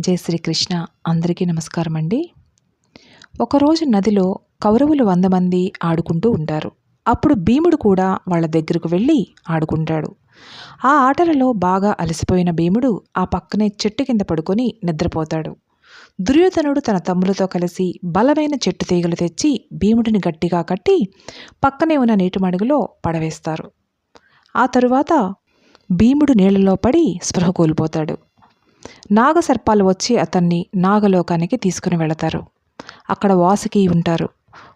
జై శ్రీకృష్ణ. అందరికీ నమస్కారం అండి ఒకరోజు నదిలో కౌరవులు వంద మంది ఆడుకుంటూ ఉంటారు. అప్పుడు భీముడు కూడా వాళ్ళ దగ్గరకు వెళ్ళి ఆడుకుంటాడు. ఆ ఆటలలో బాగా అలసిపోయిన భీముడు ఆ పక్కనే చెట్టు కింద పడుకొని నిద్రపోతాడు. దుర్యోధనుడు తన తమ్ములతో కలిసి బలమైన చెట్టు తీగలు తెచ్చి భీముడిని గట్టిగా కట్టి పక్కనే ఉన్న నీటి మడుగులో పడవేస్తారు. ఆ తరువాత భీముడు నీళ్ళలో పడి స్పృహ కోల్పోతాడు. నాగసర్పాలు వచ్చి అతన్ని నాగలోకానికి తీసుకుని వెళతారు. అక్కడ వాసుకి ఉంటారు.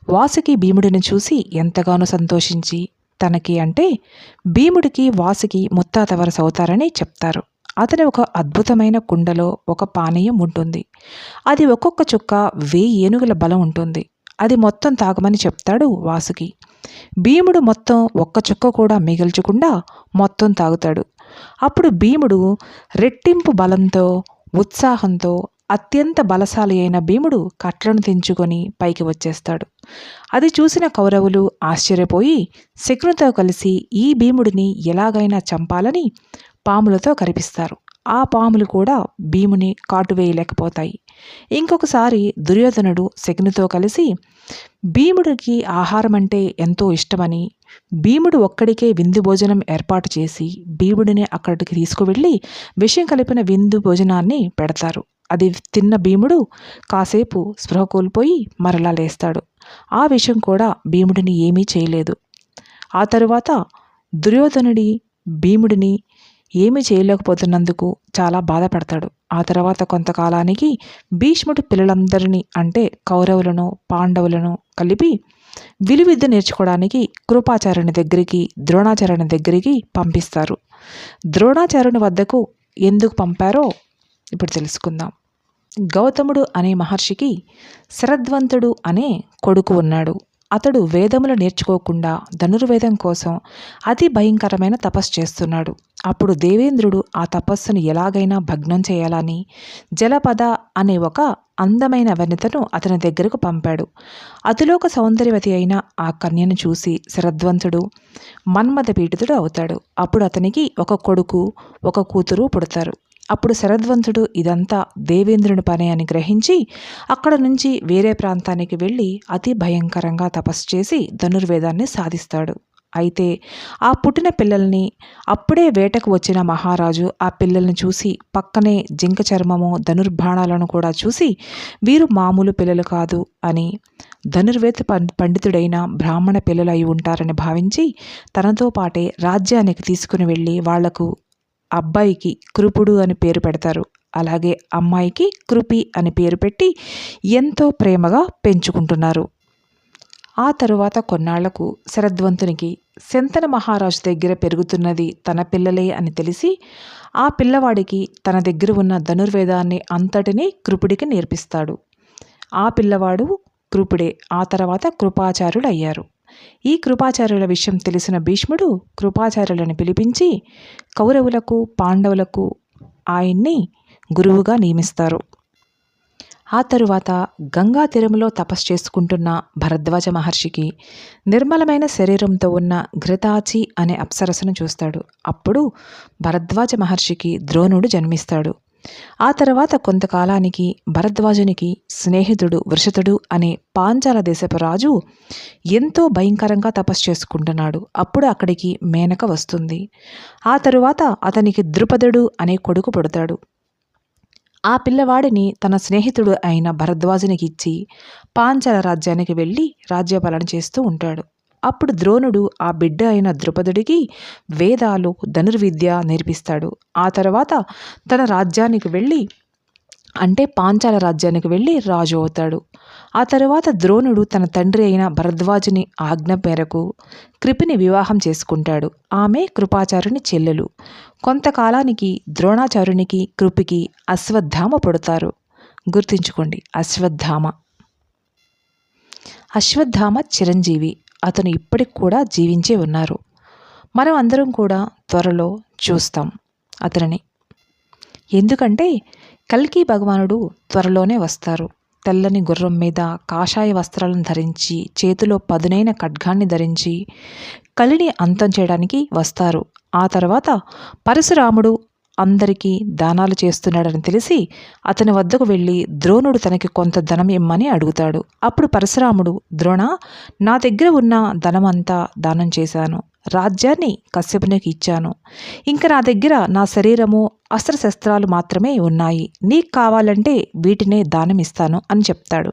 వాసుకి భీముడిని చూసి ఎంతగానో సంతోషించి తనకి అంటే భీముడికి వాసుకి ముత్తాత వరస అవుతారని చెప్తారు. అతని ఒక అద్భుతమైన కుండలో ఒక పానీయం ఉంటుంది. అది ఒక్కొక్క చుక్క వెయ్యి ఏనుగుల బలం ఉంటుంది. అది మొత్తం తాగమని చెప్తాడు వాసుకి. భీముడు మొత్తం ఒక్క చుక్క కూడా మిగల్చకుండా మొత్తం తాగుతాడు. అప్పుడు భీముడు రెట్టింపు బలంతో ఉత్సాహంతో అత్యంత బలశాలి అయిన భీముడు కట్లను తెంచుకొని పైకి వచ్చేస్తాడు. అది చూసిన కౌరవులు ఆశ్చర్యపోయి శకునితో కలిసి ఈ భీముడిని ఎలాగైనా చంపాలని పాములతో కరిపిస్తారు. ఆ పాములు కూడా భీముని కాటువేయలేకపోతాయి. ఇంకొకసారి దుర్యోధనుడు శకునితో కలిసి భీముడికి ఆహారం అంటే ఎంతో ఇష్టమని భీముడు ఒక్కడికే విందు భోజనం ఏర్పాటు చేసి భీముడిని అక్కడికి తీసుకువెళ్ళి విషయం కలిపిన విందు భోజనాన్ని పెడతారు. అది తిన్న భీముడు కాసేపు స్పృహ కోల్పోయి మరలా లేస్తాడు. ఆ విషయం కూడా భీముడిని ఏమీ చేయలేదు. ఆ తరువాత దుర్యోధనుడి భీముడిని ఏమీ చేయలేకపోతున్నందుకు చాలా బాధపడతాడు. ఆ తర్వాత కొంతకాలానికి భీష్ముడు పిల్లలందరినీ అంటే కౌరవులను పాండవులను కలిపి విలువిద్య నేర్చుకోవడానికి కృపాచార్యుని దగ్గరికి ద్రోణాచార్యుని దగ్గరికి పంపిస్తారు. ద్రోణాచార్యుని వద్దకు ఎందుకు పంపారో ఇప్పుడు తెలుసుకుందాం. గౌతముడు అనే మహర్షికి శరద్వంతుడు అనే కొడుకు ఉన్నాడు. అతడు వేదములు నేర్చుకోకుండా ధనుర్వేదం కోసం అతి భయంకరమైన తపస్సు చేస్తున్నాడు. అప్పుడు దేవేంద్రుడు ఆ తపస్సును ఎలాగైనా భగ్నం చేయాలని జలపద అనే ఒక అందమైన వనితను అతని దగ్గరకు పంపాడు. అతిలోక సౌందర్యవతి అయిన ఆ కన్యను చూసి శరద్వంతుడు మన్మథ పీడితుడు అవుతాడు. అప్పుడు అతనికి ఒక కొడుకు ఒక కూతురు పుడతారు. అప్పుడు శరద్వంతుడు ఇదంతా దేవేంద్రుని పని అని గ్రహించి అక్కడ నుంచి వేరే ప్రాంతానికి వెళ్ళి అతి భయంకరంగా తపస్సు చేసి ధనుర్వేదాన్ని సాధిస్తాడు. అయితే ఆ పుట్టిన పిల్లల్ని అప్పుడే వేటకు వచ్చిన మహారాజు ఆ పిల్లల్ని చూసి పక్కనే జింక చర్మము ధనుర్బాణాలను కూడా చూసి వీరు మామూలు పిల్లలు కాదు అని ధనుర్వేద పండితుడైన బ్రాహ్మణ పిల్లలు అయి ఉంటారని భావించి తనతో పాటే రాజ్యానికి తీసుకుని వెళ్ళి వాళ్ళకు అబ్బాయికి కృపుడు అని పేరు పెడతారు. అలాగే అమ్మాయికి కృపి అని పేరు పెట్టి ఎంతో ప్రేమగా పెంచుకుంటున్నారు. ఆ తరువాత కొన్నాళ్ళకు శరద్వంతునికి శంతన మహారాజు దగ్గర పెరుగుతున్నది తన పిల్లలే అని తెలిసి ఆ పిల్లవాడికి తన దగ్గర ఉన్న ధనుర్వేదాన్ని అంతటినీ కృపుడికి నేర్పిస్తాడు. ఆ పిల్లవాడు కృపుడే. ఆ తర్వాత కృపాచారుడయ్యారు అయ్యారు ఈ కృపాచార్యుల విషయం తెలిసిన భీష్ముడు కృపాచార్యులను పిలిపించి కౌరవులకు పాండవులకు ఆయన్ని గురువుగా నియమిస్తారు. ఆ తరువాత గంగా తీరములో తపస్సు చేసుకుంటున్న భరద్వాజ మహర్షికి నిర్మలమైన శరీరంతో ఉన్న ఘృతాచి అనే అప్సరసను చూస్తాడు. అప్పుడు భరద్వాజ మహర్షికి ద్రోణుడు జన్మిస్తాడు. ఆ తర్వాత కొంతకాలానికి భరద్వాజునికి స్నేహితుడు వృషతుడు అనే పాంచాల దేశపు రాజు ఎంతో భయంకరంగా తపస్సు చేసుకుంటున్నాడు. అప్పుడు అక్కడికి మేనక వస్తుంది. ఆ తరువాత అతనికి ద్రుపదుడు అనే కొడుకు పుడతాడు. ఆ పిల్లవాడిని తన స్నేహితుడు అయిన భరద్వాజునికి ఇచ్చి పాంచాల రాజ్యానికి వెళ్ళి రాజ్యపాలన చేస్తూ ఉంటాడు. అప్పుడు ద్రోణుడు ఆ బిడ్డ అయిన ద్రుపదుడికి వేదాలు ధనుర్విద్య నేర్పిస్తాడు. ఆ తర్వాత తన రాజ్యానికి వెళ్ళి అంటే పాంచాల రాజ్యానికి వెళ్ళి రాజు అవుతాడు. ఆ తరువాత ద్రోణుడు తన తండ్రి అయిన భరద్వాజుని ఆజ్ఞ మేరకు కృపిని వివాహం చేసుకుంటాడు. ఆమె కృపాచారుని చెల్లెలు. కొంతకాలానికి ద్రోణాచారునికి కృపికి అశ్వత్థామ పుడతారు. గుర్తుంచుకోండి అశ్వత్థామ. అశ్వత్థామ చిరంజీవి. అతను ఇప్పటికి కూడా జీవించే ఉన్నారు. మనం అందరం కూడా త్వరలో చూస్తాం అతనిని. ఎందుకంటే కల్కి భగవానుడు త్వరలోనే వస్తారు. తెల్లని గుర్రం మీద కాషాయ వస్త్రాలను ధరించి చేతిలో పదునైన ఖడ్గాన్ని ధరించి కలిని అంతం చేయడానికి వస్తారు. ఆ తర్వాత పరశురాముడు అందరికీ దానాలు చేస్తున్నాడని తెలిసి అతని వద్దకు వెళ్ళి ద్రోణుడు తనకి కొంత ధనం ఇమ్మని అడుగుతాడు. అప్పుడు పరశురాముడు ద్రోణ నా దగ్గర ఉన్న ధనమంతా దానం చేశాను. రాజ్యాన్ని కశ్యపునికి ఇచ్చాను. ఇంకా నా దగ్గర నా శరీరము అస్త్రశస్త్రాలు మాత్రమే ఉన్నాయి. నీకు కావాలంటే వీటినే దానం ఇస్తాను అని చెప్తాడు.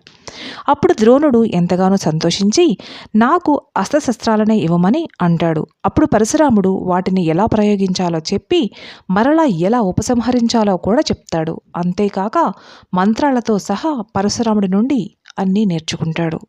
అప్పుడు ద్రోణుడు ఎంతగానో సంతోషించి నాకు అస్త్రశస్త్రాలనే ఇవ్వమని అంటాడు. అప్పుడు పరశురాముడు వాటిని ఎలా ప్రయోగించాలో చెప్పి మరలా ఎలా ఉపసంహరించాలో కూడా చెప్తాడు. అంతేకాక మంత్రాలతో సహా పరశురాముడి నుండి అన్నీ నేర్చుకుంటాడు.